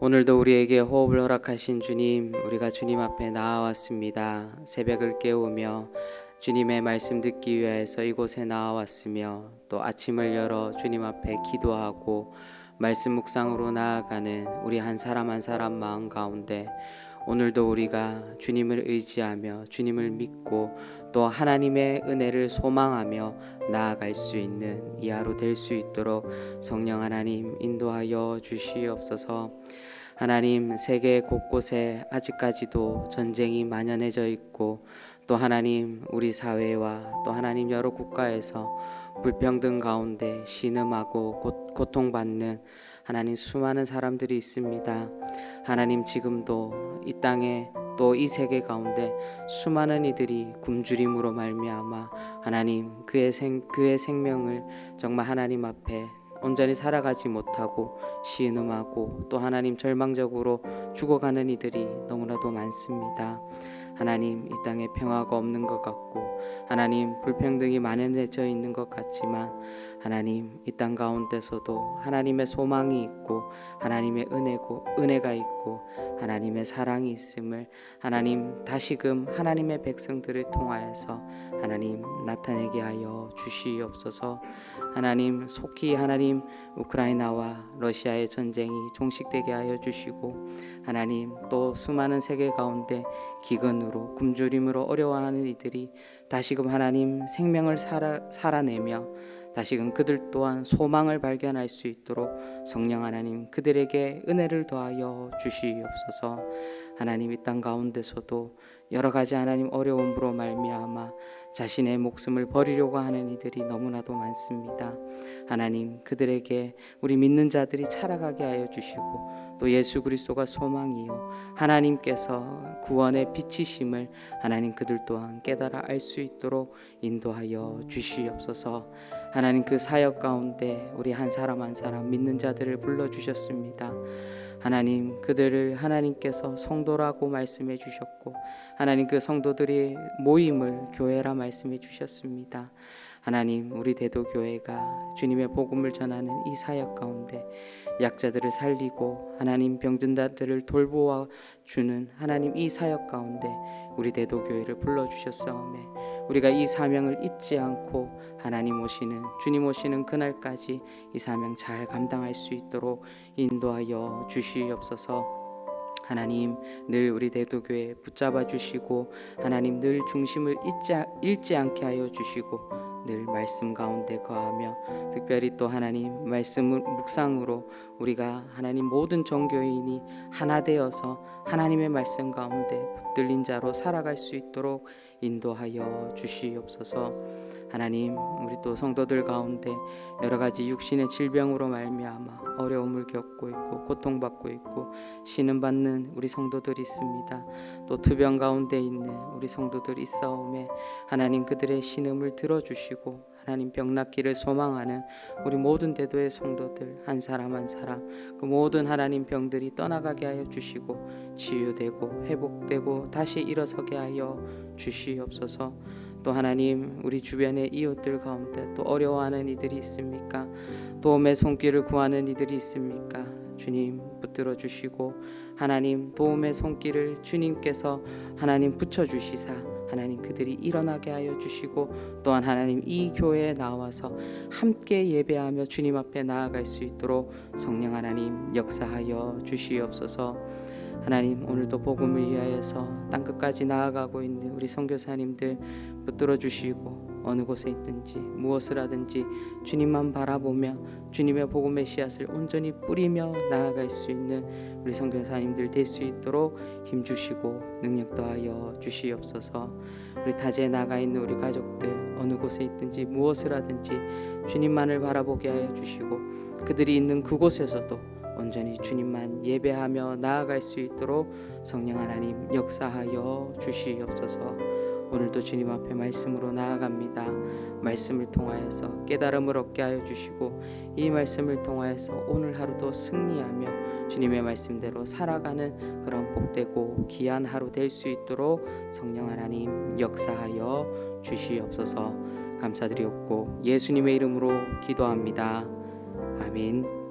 오늘도 우리에게 호흡을 허락하신 주님, 우리가 주님 앞에 나아왔습니다. 새벽을 깨우며 주님의 말씀 듣기 위해서 이곳에 나아왔으며 또 아침을 열어 주님 앞에 기도하고 말씀 묵상으로 나아가는 우리 한 사람 한 사람 마음 가운데 오늘도 우리가 주님을 의지하며 주님을 믿고 또 하나님의 은혜를 소망하며 나아갈 수 있는 이 하루 될수 있도록 성령 하나님 인도하여 주시옵소서. 하나님 세계 곳곳에 아직까지도 전쟁이 만연해져 있고 또 하나님 우리 사회와 또 하나님 여러 국가에서 불평등 가운데 신음하고 고, 고통받는 하나님 수많은 사람들이 있습니다. 하나님 지금도 이 땅에 또 이 세계 가운데 수많은 이들이 굶주림으로 말미암아 하나님 그의 생 그의 생명을 정말 하나님 앞에 온전히 살아가지 못하고 시인음하고 또 하나님 절망적으로 죽어가는 이들이 너무나도 많습니다. 하나님 이 땅에 평화가 없는 것 같고 하나님 불평등이 만연해져 있는 것 같지만 하나님 이 땅 가운데서도 하나님의 소망이 있고 하나님의 은혜고 은혜가 있고 하나님의 사랑이 있음을 하나님 다시금 하나님의 백성들을 통하여서 하나님 나타내게 하여 주시옵소서. 하나님 속히 하나님 우크라이나와 러시아의 전쟁이 종식되게 하여 주시고 하나님 또 수많은 세계 가운데 기근으로 굶주림으로 어려워하는 이들이 다시금 하나님 생명을 살아, 살아내며 다시금 그들 또한 소망을 발견할 수 있도록 성령 하나님 그들에게 은혜를 더하여 주시옵소서. 하나님 이 땅 가운데서도 여러 가지 하나님 어려움으로 말미암아 자신의 목숨을 버리려고 하는 이들이 너무나도 많습니다. 하나님 그들에게 우리 믿는 자들이 살아가게 하여 주시고 또 예수 그리스도가 소망이요 하나님께서 구원의 빛이심을 하나님 그들 또한 깨달아 알 수 있도록 인도하여 주시옵소서. 하나님 그 사역 가운데 우리 한 사람 한 사람 믿는 자들을 불러 주셨습니다. 하나님 그들을 하나님께서 성도라고 말씀해 주셨고 하나님 그 성도들이 모임을 교회라 말씀해 주셨습니다. 하나님 우리 대도 교회가 주님의 복음을 전하는 이 사역 가운데 약자들을 살리고 하나님 병든 자들을 돌보아 주는 하나님 이 사역 가운데 우리 대도 교회를 불러 주셨사오매 우리가 이 사명을 잊지 않고 하나님 오시는 주님 오시는 그날까지 이 사명 잘 감당할 수 있도록 인도하여 주시옵소서. 하나님 늘 우리 대도교회 붙잡아 주시고 하나님 늘 중심을 잊지, 잃지 않게 하여 주시고 늘 말씀 가운데 거하며 특별히 또 하나님 말씀 묵상으로 우리가 하나님 모든 종교인이 하나 되어서 하나님의 말씀 가운데 붙들린 자로 살아갈 수 있도록 인도하여 주시옵소서. 하나님 우리 또 성도들 가운데 여러 가지 육신의 질병으로 말미암아 어려움을 겪고 있고 고통받고 있고 신음 받는 우리 성도들이 있습니다. 또 투병 가운데 있는 우리 성도들이 있사오매 하나님 그들의 신음을 들어주시고 하나님 병 낫기를 소망하는 우리 모든 대도의 성도들 한 사람 한 사람 그 모든 하나님 병들이 떠나가게 하여 주시고 치유되고 회복되고 다시 일어서게 하여 주시옵소서. 또 하나님 우리 주변의 이웃들 가운데 또 어려워하는 이들이 있습니까? 도움의 손길을 구하는 이들이 있습니까? 주님 붙들어 주시고 하나님 도움의 손길을 주님께서 하나님 붙여 주시사 하나님 그들이 일어나게 하여 주시고 또한 하나님 이 교회에 나와서 함께 예배하며 주님 앞에 나아갈 수 있도록 성령 하나님 역사하여 주시옵소서. 하나님 오늘도 복음을 위하여서 땅 끝까지 나아가고 있는 우리 선교사님들 붙들어 주시고 어느 곳에 있든지 무엇을 하든지 주님만 바라보며 주님의 복음의 씨앗을 온전히 뿌리며 나아갈 수 있는 우리 선교사님들 될 수 있도록 힘 주시고 능력 더하여 주시옵소서. 우리 타지에 나가 있는 우리 가족들 어느 곳에 있든지 무엇을 하든지 주님만을 바라보게 하여 주시고 그들이 있는 그곳에서도 온전히 주님만 예배하며 나아갈 수 있도록 성령 하나님 역사하여 주시옵소서. 오늘도 주님 앞에 말씀으로 나아갑니다. 말씀을 통하여서 깨달음을 얻게 하여 주시고 이 말씀을 통하여서 오늘 하루도 승리하며 주님의 말씀대로 살아가는 그런 복되고 귀한 하루 될 수 있도록 성령 하나님 역사하여 주시옵소서. 감사드리옵고 예수님의 이름으로 기도합니다. 아멘.